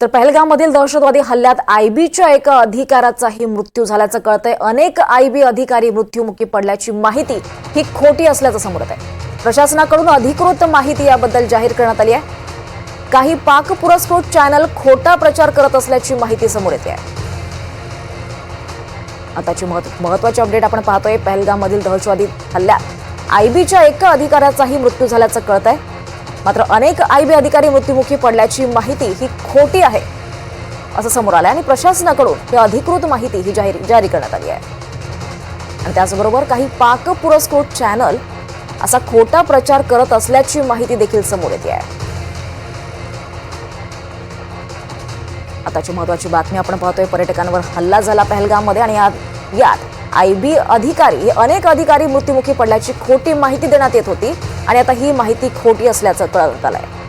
तर पहलगाममधील दहशतवादी हल्ल्यात आयबीच्या एका अधिकाऱ्याचाही मृत्यू झाल्याचं कळतंय. अनेक आयबी अधिकारी मृत्युमुखी पडल्याची माहिती ही खोटी असल्याचं समोर येत आहे प्रशासनाकडून अधिकृत माहिती याबद्दल जाहीर करण्यात आली आहे. काही पाक पुरस्कृत चॅनल खोटा प्रचार करत असल्याची माहिती समोर येते आहे. आताची महत्वाची अपडेट आपण पाहतोय. पहलगाममधील दहशतवादी हल्ल्यात आयबीच्या एका अधिकाऱ्याचाही मृत्यू झाल्याचं कळत आहे मात्र अनेक आयबी अधिकारी मृत्युमुखी पडल्याची माहिती ही खोटी आहे असं समोर आलं आणि प्रशासनाकडून ही अधिकृत माहिती ही जाहीर जारी करण्यात आली आहे. आणि त्याचबरोबर काही पाक पुरस्कृत चॅनल असा खोटा प्रचार करत असल्याची माहिती देखील समोर येते आहे. आताची महत्वाची बातमी आपण पाहतोय पर्यटकांवर हल्ला झाला पहलगाममध्ये. आणि यात आय बी अधिकारी हे अनेक अधिकारी मृत्युमुखी पडल्याची खोटी माहिती देण्यात येत होती आणि आता ही माहिती खोटी असल्याचं कळत आहे